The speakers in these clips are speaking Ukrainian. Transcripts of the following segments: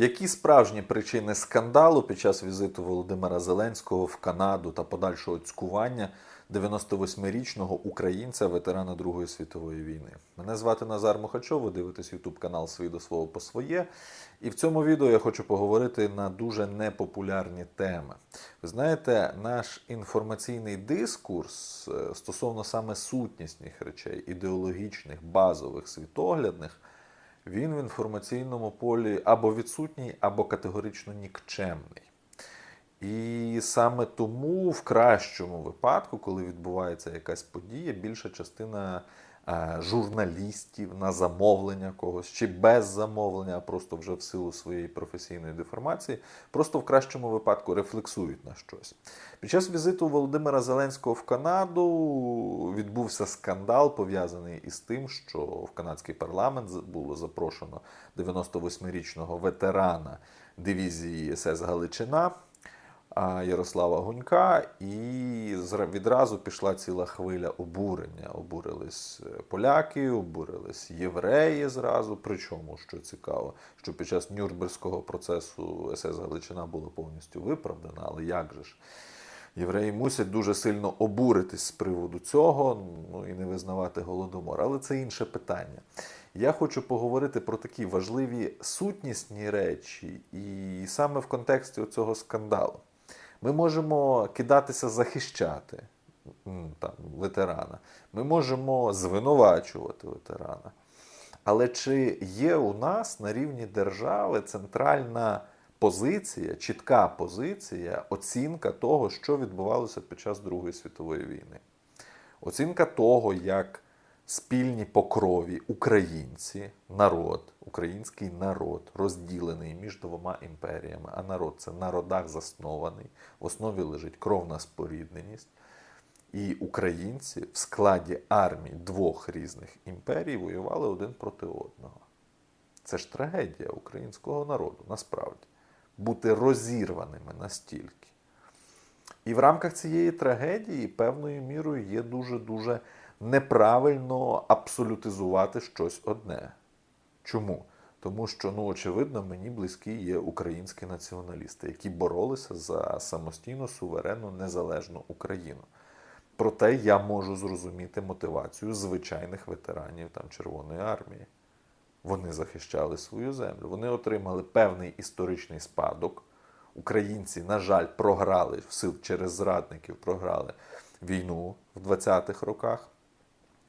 Які справжні причини скандалу під час візиту Володимира Зеленського в Канаду та подальшого цькування 98-річного українця, ветерана Другої світової війни? Мене звати Назар Мухачов, ви дивитесь YouTube канал Свій до свого по своє. І в цьому відео я хочу поговорити на дуже непопулярні теми. Ви знаєте, наш інформаційний дискурс е, стосовно саме сутнісних речей, ідеологічних, базових, світоглядних він в інформаційному полі або відсутній, або категорично нікчемний. І саме тому, в кращому випадку, коли відбувається якась подія, більша частина е, журналістів на замовлення когось чи без замовлення, а просто вже в силу своєї професійної деформації, просто в кращому випадку рефлексують на щось. Під час візиту Володимира Зеленського в Канаду відбувся скандал, пов'язаний із тим, що в канадський парламент було запрошено 98-річного ветерана дивізії СС Галичина. Ярослава Гунька, і відразу пішла ціла хвиля обурення. Обурились е, поляки, обурились євреї зразу. Причому, що цікаво, що під час Нюрнберзького процесу СС Галичина була повністю виправдана, але як же ж? Євреї мусять дуже сильно обуритись з приводу цього, ну і не визнавати голодомор. Але це інше питання. Я хочу поговорити про такі важливі сутнісні речі, і саме в контексті цього скандалу. Ми можемо кидатися захищати там, ветерана, ми можемо звинувачувати ветерана. Але чи є у нас на рівні держави центральна позиція, чітка позиція, оцінка того, що відбувалося під час Другої світової війни? Оцінка того, як спільні по крові українці, народ, український народ розділений між двома імперіями, а народ це на родах заснований, в основі лежить кровна спорідненість. І українці в складі армій двох різних імперій воювали один проти одного. Це ж трагедія українського народу, насправді, бути розірваними настільки. І в рамках цієї трагедії певною мірою є дуже-дуже неправильно абсолютизувати щось одне. Чому? Тому що, ну, очевидно, мені близькі є українські націоналісти, які боролися за самостійну, суверенну, незалежну Україну. Проте я можу зрозуміти мотивацію звичайних ветеранів там, Червоної армії. Вони захищали свою землю. Вони отримали певний історичний спадок. Українці, на жаль, програли в сил через зрадників, програли війну в 20-х роках,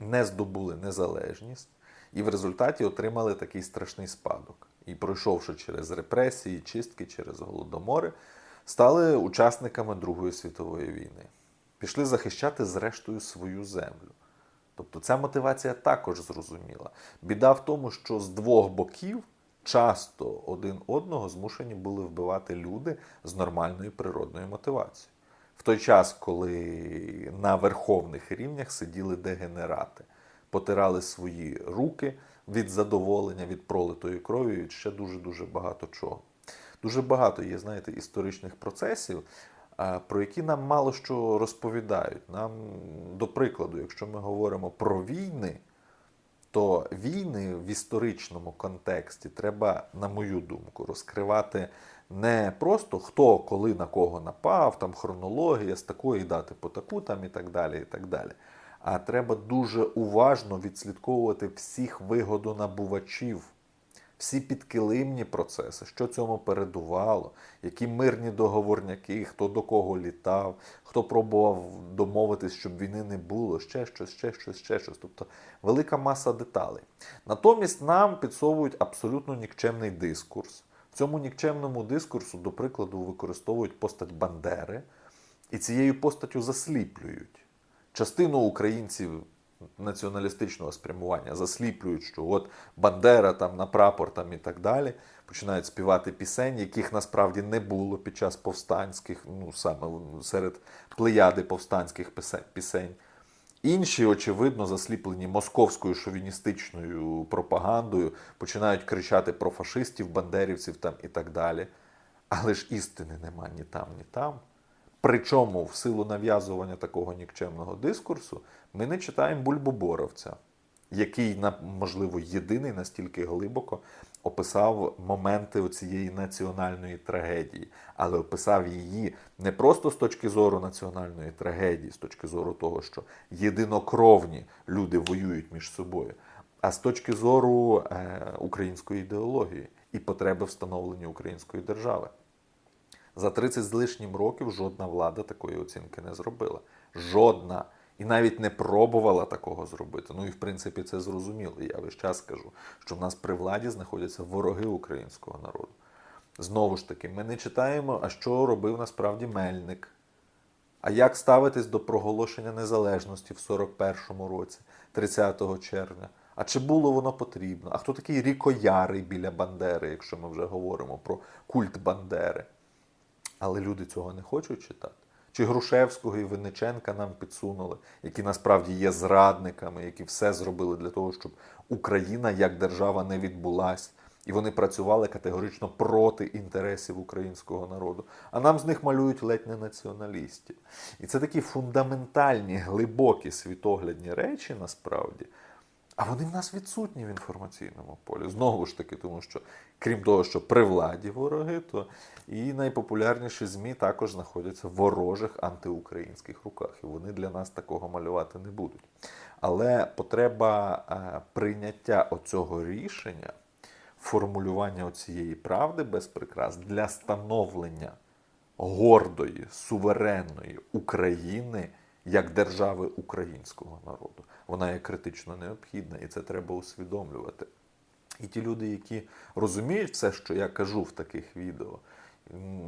не здобули незалежність і в результаті отримали такий страшний спадок. І пройшовши через репресії, чистки, через голодомори, стали учасниками Другої світової війни. Пішли захищати зрештою свою землю. Тобто ця мотивація також зрозуміла. Біда в тому, що з двох боків часто один одного змушені були вбивати люди з нормальною природною мотивацією. В той час, коли на верховних рівнях сиділи дегенерати, потирали свої руки від задоволення, від пролитої крові, від ще дуже-дуже багато чого. Дуже багато є, знаєте, історичних процесів, про які нам мало що розповідають. Нам, до прикладу, якщо ми говоримо про війни, то війни в історичному контексті треба, на мою думку, розкривати не просто хто коли на кого напав, там хронологія з такої дати по таку, там і так далі. і так далі. А треба дуже уважно відслідковувати всіх вигодонабувачів, всі підкилимні процеси, що цьому передувало, які мирні договорняки, хто до кого літав, хто пробував домовитись, щоб війни не було, ще щось, ще щось, ще щось. Тобто велика маса деталей. Натомість нам підсовують абсолютно нікчемний дискурс. В цьому нікчемному дискурсу, до прикладу, використовують постать Бандери і цією постаттю засліплюють. Частину українців націоналістичного спрямування засліплюють, що от Бандера там на прапор там і так далі, починають співати пісень, яких насправді не було під час повстанських, ну саме серед плеяди повстанських пісень. Інші, очевидно, засліплені московською шовіністичною пропагандою, починають кричати про фашистів, бандерівців там і так далі. Але ж істини нема ні там, ні там. Причому, в силу нав'язування такого нікчемного дискурсу, ми не читаємо Бульбоборовця. який, можливо, єдиний настільки глибоко описав моменти цієї національної трагедії, але описав її не просто з точки зору національної трагедії, з точки зору того, що єдинокровні люди воюють між собою, а з точки зору е, української ідеології і потреби встановлення української держави. За 30 з лишнім років жодна влада такої оцінки не зробила. Жодна. І навіть не пробувала такого зробити. Ну і в принципі це зрозуміло. Я весь час кажу, що в нас при владі знаходяться вороги українського народу. Знову ж таки, ми не читаємо, а що робив насправді Мельник. А як ставитись до проголошення незалежності в 41-му році, 30 червня? А чи було воно потрібно? А хто такий рікоярий біля Бандери, якщо ми вже говоримо про культ Бандери? Але люди цього не хочуть читати. Чи Грушевського і Винниченка нам підсунули, які насправді є зрадниками, які все зробили для того, щоб Україна як держава не відбулась. І вони працювали категорично проти інтересів українського народу. А нам з них малюють ледь не націоналістів. І це такі фундаментальні, глибокі світоглядні речі насправді. А вони в нас відсутні в інформаційному полі. Знову ж таки, тому що, крім того, що при владі вороги, то і найпопулярніші ЗМІ також знаходяться в ворожих антиукраїнських руках. І вони для нас такого малювати не будуть. Але потреба е, прийняття оцього рішення, формулювання цієї правди без прикрас для становлення гордої, суверенної України як держави українського народу. Вона є критично необхідна, і це треба усвідомлювати. І ті люди, які розуміють все, що я кажу в таких відео,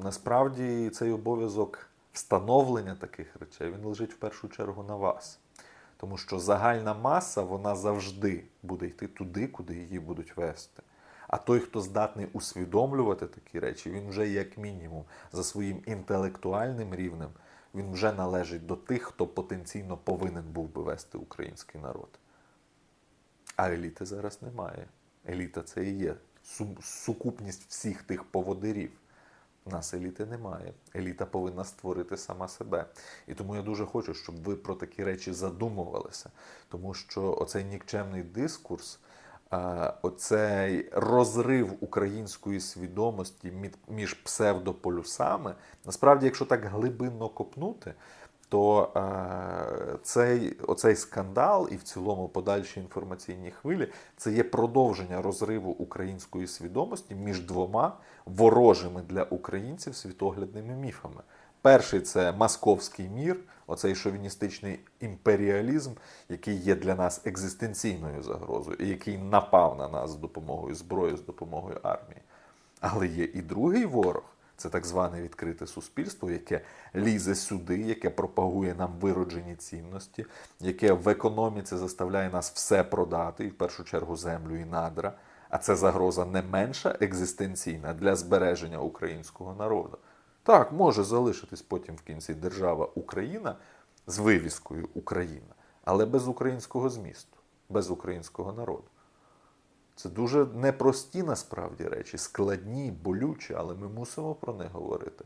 насправді цей обов'язок встановлення таких речей він лежить в першу чергу на вас. Тому що загальна маса вона завжди буде йти туди, куди її будуть вести. А той, хто здатний усвідомлювати такі речі, він вже як мінімум за своїм інтелектуальним рівнем, він вже належить до тих, хто потенційно повинен був би вести український народ. А еліти зараз немає. Еліта це і є сукупність всіх тих поводирів. Нас еліти немає. Еліта повинна створити сама себе. І тому я дуже хочу, щоб ви про такі речі задумувалися. Тому що оцей нікчемний дискурс, оцей розрив української свідомості між псевдополюсами, насправді, якщо так глибинно копнути, то е, цей, оцей скандал і в цілому подальші інформаційні хвилі це є продовження розриву української свідомості між двома ворожими для українців світоглядними міфами. Перший це московський мір, оцей шовіністичний імперіалізм, який є для нас екзистенційною загрозою, і який напав на нас з допомогою зброї, з допомогою армії. Але є і другий ворог. Це так зване відкрите суспільство, яке лізе сюди, яке пропагує нам вироджені цінності, яке в економіці заставляє нас все продати, і в першу чергу землю і надра. А це загроза не менша екзистенційна для збереження українського народу. Так, може залишитись потім в кінці держава Україна з вивіскою Україна, але без українського змісту, без українського народу. Це дуже непрості насправді речі, складні, болючі, але ми мусимо про них говорити.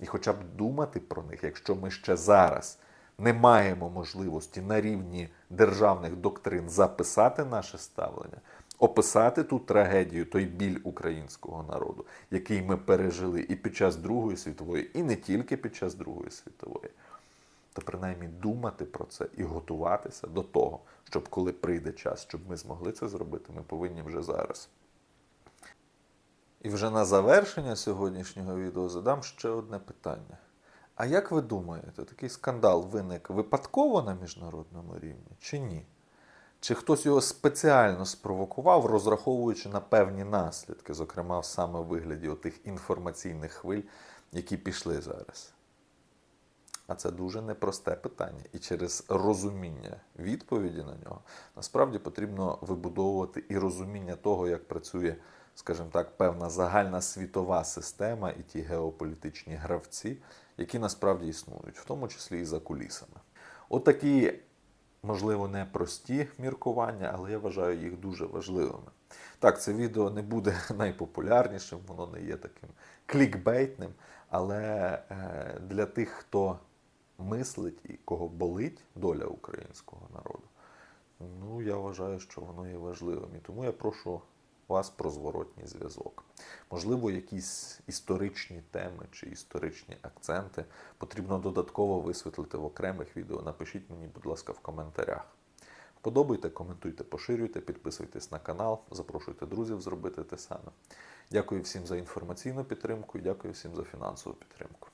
І хоча б думати про них, якщо ми ще зараз не маємо можливості на рівні державних доктрин записати наше ставлення, описати ту трагедію, той біль українського народу, який ми пережили і під час Другої світової, і не тільки під час Другої світової то принаймні думати про це і готуватися до того, щоб коли прийде час, щоб ми змогли це зробити, ми повинні вже зараз. І вже на завершення сьогоднішнього відео задам ще одне питання. А як ви думаєте, такий скандал виник випадково на міжнародному рівні чи ні? Чи хтось його спеціально спровокував, розраховуючи на певні наслідки, зокрема в саме вигляді отих інформаційних хвиль, які пішли зараз? А це дуже непросте питання. І через розуміння відповіді на нього насправді потрібно вибудовувати і розуміння того, як працює, скажімо так, певна загальна світова система і ті геополітичні гравці, які насправді існують, в тому числі і за кулісами. Отакі, можливо, непрості міркування, але я вважаю їх дуже важливими. Так, це відео не буде найпопулярнішим, воно не є таким клікбейтним, але е, для тих, хто мислить і кого болить доля українського народу, Ну, я вважаю, що воно є важливим. І тому я прошу вас про зворотній зв'язок. Можливо, якісь історичні теми чи історичні акценти потрібно додатково висвітлити в окремих відео. Напишіть мені, будь ласка, в коментарях. Вподобайте, коментуйте, поширюйте, підписуйтесь на канал, запрошуйте друзів зробити те саме. Дякую всім за інформаційну підтримку і дякую всім за фінансову підтримку.